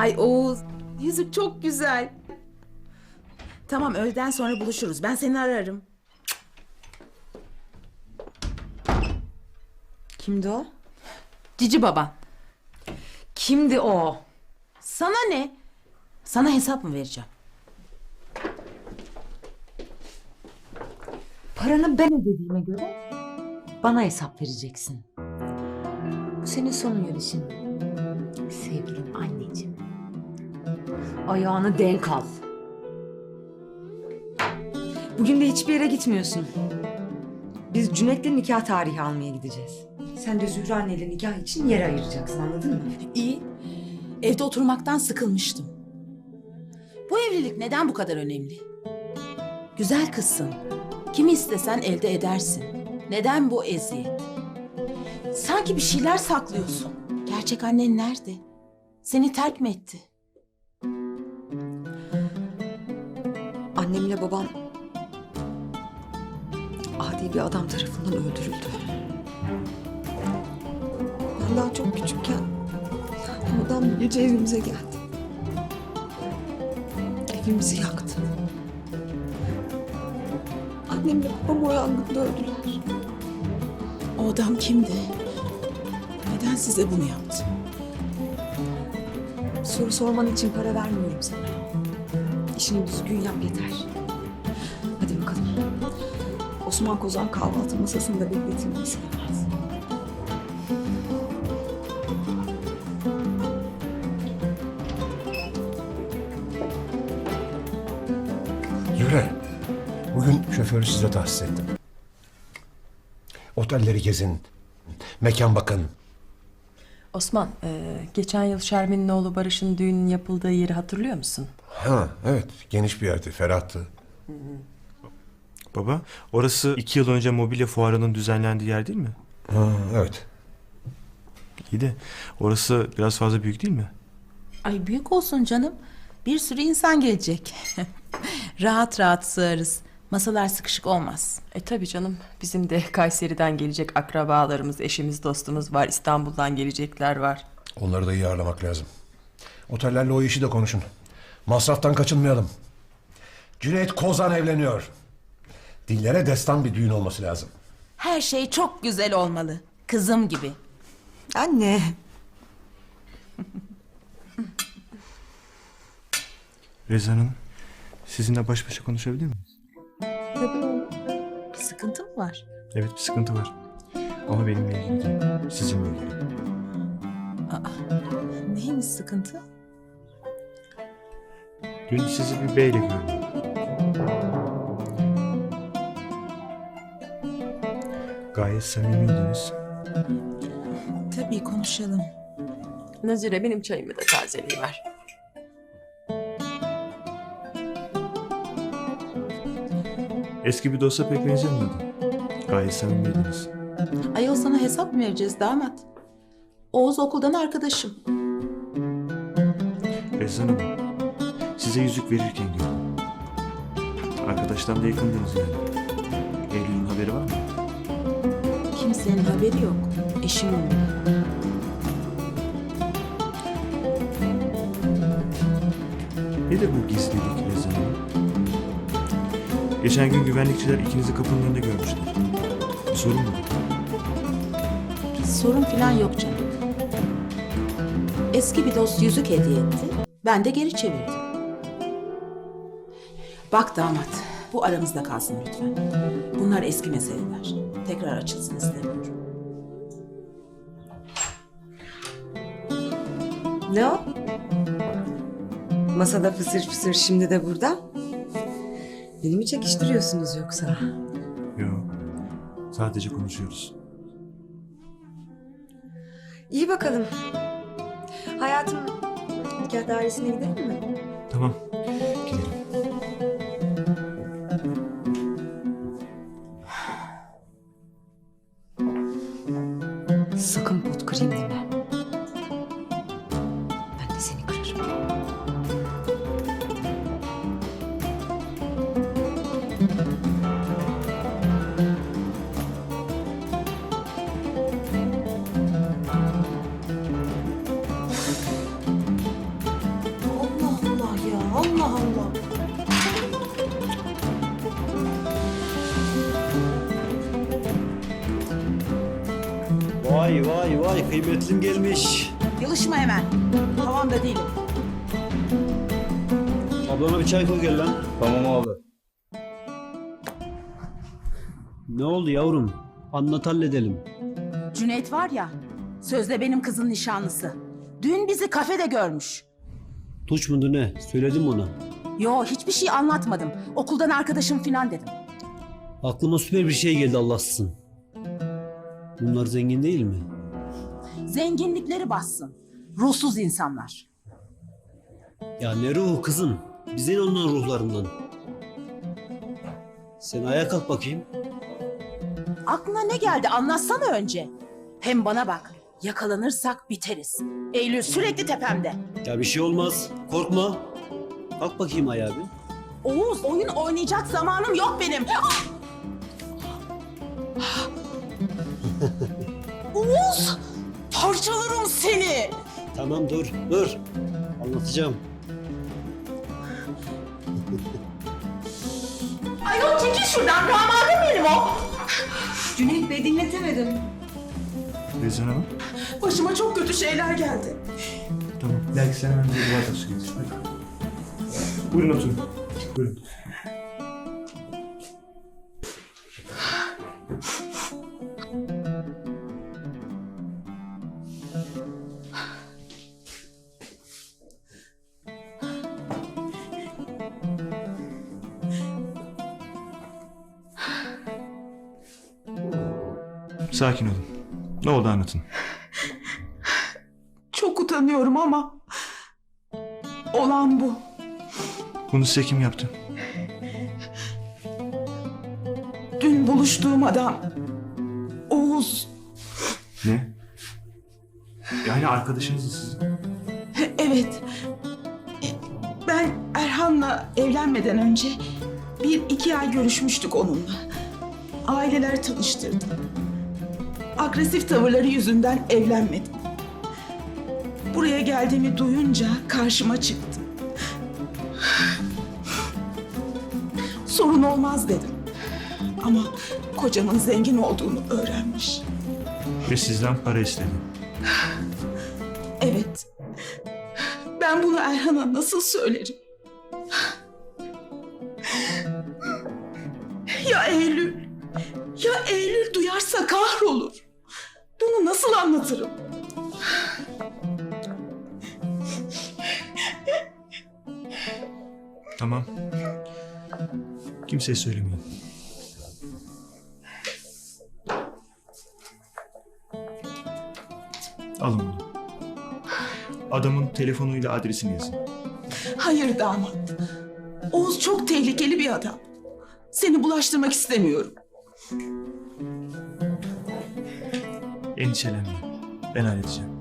Ay Oğuz, yüzük çok güzel. Tamam öğleden sonra buluşuruz. Ben seni ararım. Kimdi o? Cici baban. Kimdi o? Sana ne? Sana hesap mı vereceğim? Paranı ben ödediğime göre bana hesap vereceksin. Bu senin son yarışın. Sevgilim anneciğim. Ayağını denk al. Bugün de hiçbir yere gitmiyorsun. Biz Cüneyt'le nikah tarihi almaya gideceğiz. Sen de Zühre anneyle nikah için yer ayıracaksın anladın mı? İyi. Evde oturmaktan sıkılmıştım. Bu evlilik neden bu kadar önemli? Güzel kızsın. Kimi istesen elde edersin. Neden bu eziyet? Sanki bir şeyler saklıyorsun. Gerçek annen nerede? Seni terk mi etti? Annemle babam adi bir adam tarafından öldürüldü. Ben daha çok küçükken o adam bir gece evimize geldi. Evimizi yaktı. Annemle babam o yangında öldüler. O adam kimdi? Neden size bunu yaptı? Soru sorman için para vermiyorum sana. İşini düzgün yap yeter. Hadi bakalım. Osman Kozan kahvaltı masasında bekletilmeyi sevmez. Zühre, bugün şoförü size tahsis ettim. Otelleri gezin, mekan bakın. Osman, e, geçen yıl Şermin'in oğlu Barış'ın düğünün yapıldığı yeri hatırlıyor musun? Ha, evet, geniş bir yerdi, ferahtı. Baba, orası iki yıl önce mobilya fuarının düzenlendiği yer değil mi? Ha, evet. İyi de orası biraz fazla büyük değil mi? Ay büyük olsun canım. Bir sürü insan gelecek. rahat rahat sığarız. Masalar sıkışık olmaz. E tabii canım, bizim de Kayseri'den gelecek akrabalarımız, eşimiz, dostumuz var. İstanbul'dan gelecekler var. Onları da iyi ağırlamak lazım. Otellerle o işi de konuşun. Masraftan kaçınmayalım. Cüneyt Kozan evleniyor. Dillere destan bir düğün olması lazım. Her şey çok güzel olmalı. Kızım gibi. Anne. Rezan Hanım, sizinle baş başa konuşabilir miyiz? Bir sıkıntı mı var? Evet, bir sıkıntı var. Ama benimle ilgili değil, sizinle ilgili. Neymiş sıkıntı? Dün sizi bir beyle gördüm. Gayet samimiydiniz. Tabii konuşalım. Nazire benim çayımı da tazeleyiver. Eski bir dosta pek benzemiyordu. Gayet samimiydiniz. Ayol sana hesap mı vereceğiz damat? Oğuz okuldan arkadaşım. Rezan Hanım, size yüzük verirken gördüm. Arkadaştan da yakındınız yani. Eylül'ün haberi var mı? Kimsenin haberi yok. Eşimin. Ne de bu gizlilik Rezan Hanım? Geçen gün güvenlikçiler ikinizi kapının önünde görmüşler. Bir sorun mu? Sorun falan yok canım. Eski bir dost yüzük hediye etti. Ben de geri çevirdim. Bak damat, bu aramızda kalsın lütfen. Bunlar eski meseleler. Tekrar açılsın istemiyorum. Ne o? Masada fısır fısır şimdi de burada. Beni mi çekiştiriyorsunuz yoksa? Yok. Sadece konuşuyoruz. İyi bakalım. Hayatım nikah dairesine gidelim mi? Tamam. Seni kırarım. Allah Allah. Vay vay vay kıymetlim gelmiş. Yalışma hemen. Havamda değilim. Ablana bir çay koy gel lan. Tamam abi. Ne oldu yavrum? Anlat halledelim. Cüneyt var ya, sözde benim kızın nişanlısı. Dün bizi kafede görmüş. Tuç mudur ne? Söyledim ona. Yo hiçbir şey anlatmadım. Okuldan arkadaşım filan dedim. Aklıma süper bir şey geldi Allahsızın. Bunlar zengin değil mi? Zenginlikleri bassın. Ruhsuz insanlar. Ya ne ruhu kızım? Bize ne onların ruhlarından? Sen ayağa kalk bakayım. Aklına ne geldi anlatsana önce. Hem bana bak. Yakalanırsak biteriz. Eylül sürekli tepemde. Ya bir şey olmaz. Korkma. Kalk bakayım ayağa bir. Oğuz oyun oynayacak zamanım yok benim. Oğuz parçalarım seni. Tamam dur dur. Anlatacağım. Şuradan damadım benim o. Cüneyt Bey dinletemedim. Rezan Hanım. Başıma çok kötü şeyler geldi. Tamam. Belki sen hemen bir duvar taşı getir. Hadi. Buyurun oturun. Buyurun. Sakin olun. Ne oldu anlatın. Çok utanıyorum ama olan bu. Bunu size kim yaptı? Dün buluştuğum adam Oğuz. Ne? Yani arkadaşınız sizin. Evet. Ben Erhan'la evlenmeden önce bir iki ay görüşmüştük onunla. Aileler tanıştırdı. Agresif tavırları yüzünden evlenmedim. Buraya geldiğimi duyunca karşıma çıktı. Sorun olmaz dedim. Ama kocamın zengin olduğunu öğrenmiş. Ve sizden para istedi. Evet. Ben bunu Erhan'a nasıl söylerim? Ya Eylül? Ya Eylül duyarsa kahrolur. Nasıl anlatırım? Tamam. Kimseye söylemeyin. Alın bunu. Adamın telefonuyla adresini yazın. Hayır damat. Oğuz çok tehlikeli bir adam. Seni bulaştırmak istemiyorum. Endişelenmeyin. Ben halledeceğim.